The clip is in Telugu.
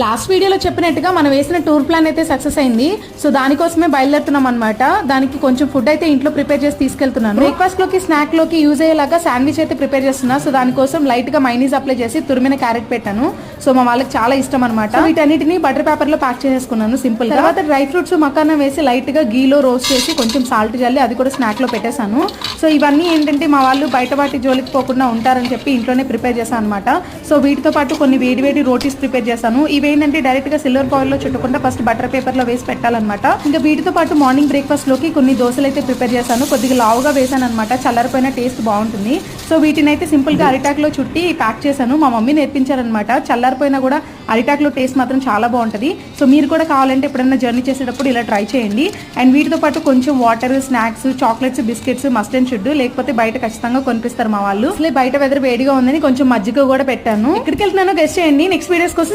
లాస్ట్ వీడియోలో చెప్పినట్టుగా మనం వేసిన టూర్ ప్లాన్ అయితే సక్సెస్ అయింది. సో దానికోసమే బయలుదేరుతున్నాం అనమాట దానికి కొంచెం ఫుడ్ అయితే ఇంట్లో ప్రిపేర్ చేసి తీసుకెళ్తున్నాను. బ్రేక్ఫాస్ట్లోకి స్నాక్లోకి యూజ్ అయ్యేలాగా శాండ్విచ్ అయితే ప్రిపేర్ చేస్తున్నా. సో దానికోసం లైట్గా మైనీస్ అప్లై చేసి తురిమిన క్యారెట్ పెట్టాను. సో మా వాళ్ళకి చాలా ఇష్టం అనమాట వీటన్నిటిని బటర్ పేపర్లో ప్యాక్ చేసేసుకున్నాను సింపుల్ తర్వాత డ్రై ఫ్రూట్స్ మకాన వేసి లైట్గా గీలో రోస్ట్ చేసి కొంచెం సాల్ట్ జల్లి అది కూడా స్నాక్లో పెట్టేశాను. సో ఇవన్నీ ఏంటంటే మా వాళ్ళు బయట వాటి జోలికి పోకుండా ఉంటారని చెప్పి ఇంట్లోనే ప్రిపేర్ చేశాను అనమాట సో వీటితో పాటు కొన్ని వేడి వేడి రోటీస్ ప్రిపేర్ చేశాను. ఇవేంటంటే డైరెక్ట్గా సిల్వర్ ఫాయిల్లో చుట్టకుండా ఫస్ట్ బటర్ పేపర్లో వేసి పెట్టాలన్నమాట. ఇంకా వీటితో పాటు మార్నింగ్ బ్రేక్ఫాస్ట్లోకి కొన్ని దోశలు అయితే ప్రిపేర్ చేశాను. కొద్దిగా లావుగా వేసాను అనమాట చల్లరిపోయిన టేస్ట్ బాగుంటుంది. సో వీటిని అయితే సింపుల్గా అరిటాక్లో చుట్టి ప్యాక్ చేశాను. మా మమ్మీ నేర్పించారనమాట చల్లారిపోయినా కూడా అరిటాక్లో టేస్ట్ మాత్రం చాలా బాగుంటది. సో మీరు కూడా కావాలంటే ఎప్పుడైనా జర్నీ చేసేటప్పుడు ఇలా ట్రై చేయండి. అండ్ వీటితో పాటు కొంచెం water snacks chocolates biscuits must and should లేకపోతే బయట ఖచ్చితంగా కొనిపిస్తారు మా వాళ్ళు. బయట వెదర్ వేడిగా ఉందని కొంచెం మజ్జిగ కూడా పెట్టాను. ఎక్కడికి వెళ్తున్నానో గెస్ట్ చేయండి. నెక్స్ట్ వీడియోస్ కోసం